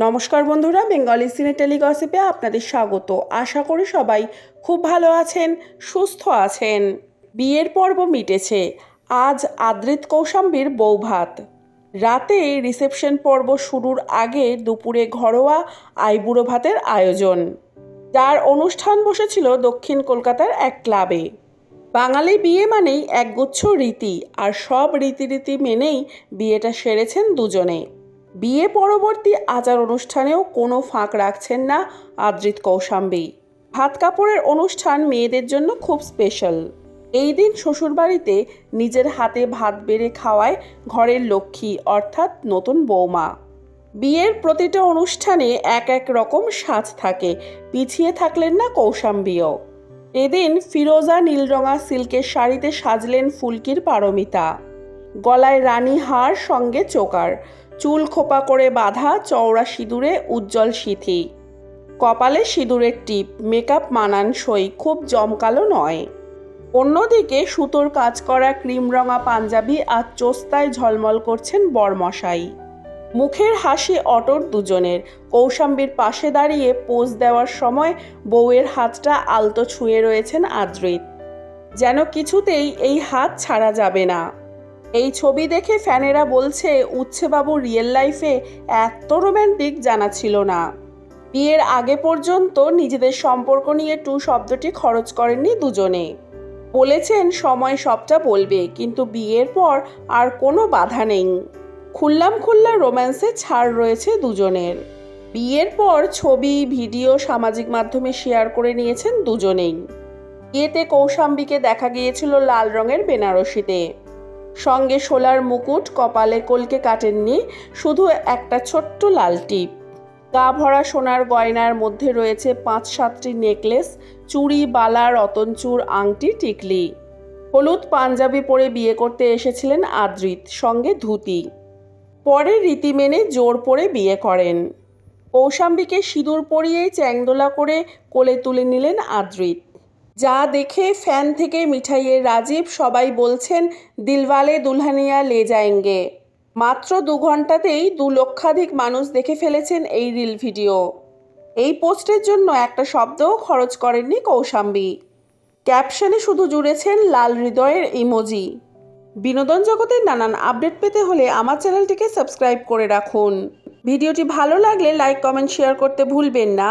নমস্কার বন্ধুরা, বেঙ্গলি সিনে টেলিগসিপে আপনাদের স্বাগত। আশা করি সবাই খুব ভালো আছেন, সুস্থ আছেন। বিয়ের পর্ব মিটেছে। আজ আদ্রিত কৌশাম্বীর বৌভাত রাতে রিসেপশন পর্ব শুরুর আগে দুপুরে ঘরোয়া আইবুড়ো ভাতের আয়োজন। যার অনুষ্ঠান বসেছিল দক্ষিণ কলকাতার এক ক্লাবে। বাঙালি বিয়ে মানেই একগুচ্ছ রীতি, আর সব রীতিরীতি মেনেই বিয়েটা সেরেছেন দুজনে। বিয়ে পরবর্তী আচার অনুষ্ঠানেও কোনো ফাঁক রাখছেন না আদ্রিত কৌশাম্বী। ভাত কাপড়ের অনুষ্ঠান মেয়েদের জন্য খুব স্পেশাল। এই দিন শ্বশুরবাড়িতে নিজের হাতে ভাত বেড়ে খাওয়ায় ঘরের লক্ষ্মী, অর্থাৎ নতুন বৌমা। বিয়ের প্রতিটা অনুষ্ঠানে এক এক রকম সাজ থাকে, পিছিয়ে থাকলেন না কৌশাম্বীও। এদিন ফিরোজা নীলরঙা সিল্কের শাড়িতে সাজলেন ফুলকির পারমিতা। গলায় রানী হার, সঙ্গে চোকার। চুল খোপা করে বাঁধা চওড়া সিঁদুরে উজ্জ্বল সিথি। কপালে সিঁদুরের টিপ, মেকআপ মানানসই খুব জমকালো নয়। অন্যদিকে সুতোর কাজ করা ক্রিম রঙা পাঞ্জাবি আর চোস্তায় ঝলমল করছেন বরমশাই। মুখের হাসি অটর দুজনের। কৌশাম্বীর পাশে দাঁড়িয়ে পোজ দেওয়ার সময় বউয়ের হাতটা আলতো ছুঁয়ে রয়েছেন আদ্রিত। যেন কিছুতেই এই হাত ছাড়া যাবে না। এই ছবি দেখে ফ্যানেরা বলছে, উচ্ছেবাবু রিয়েল লাইফে এত রোম্যান্টিক জানা ছিল না। বিয়ের আগে পর্যন্ত নিজেদের সম্পর্ক নিয়ে টু শব্দটি খরচ করেননি দুজনে। বলেছেন, সময় সবটা বলবে, কিন্তু বিয়ের পর আর কোনো বাধা নেই। খুললাম খুল্লা রোম্যান্সে ছাড় রয়েছে দুজনের। বিয়ের পর ছবি, ভিডিও সামাজিক মাধ্যমে শেয়ার করে নিয়েছেন দুজনেই। বিয়েতে কৌশাম্বীকে দেখা গিয়েছিল লাল রঙের বেনারসিতে। সঙ্গে সোলার মুকুট কপালে কলকে কাটেননি, শুধু একটা ছোট্ট লাল টিপ। গা ভরা সোনার গয়নার মধ্যে রয়েছে পাঁচ সাতটি নেকলেস, চুড়ি, বালা, রতনচুর, আংটি, টিকলি। হলুদ পাঞ্জাবি পরে বিয়ে করতে এসেছিলেন আদ্রিত, সঙ্গে ধুতি। পরে রীতি মেনে জোর পরে বিয়ে করেন। কৌশাম্বীকে সিঁদুর পরিয়েই চ্যাংদোলা করে কোলে তুলে নিলেন আদ্রিত। যা দেখে ফ্যান থেকে মিঠাইয়ের রাজীব সবাই বলছেন, দিলওয়ালে দুলহানিয়া লে যায়েঙ্গে। মাত্র দু ঘন্টাতেই দু লক্ষাধিক মানুষ দেখে ফেলেছেন এই রিল ভিডিও। এই পোস্টের জন্য একটা শব্দও খরচ করেননি কৌশাম্বী। ক্যাপশনে শুধু জুড়েছেন লাল হৃদয়ের ইমোজি। বিনোদন জগতের নানান আপডেট পেতে হলে আমার চ্যানেলটিকে সাবস্ক্রাইব করে রাখুন। ভিডিওটি ভালো লাগলে লাইক, কমেন্ট, শেয়ার করতে ভুলবেন না।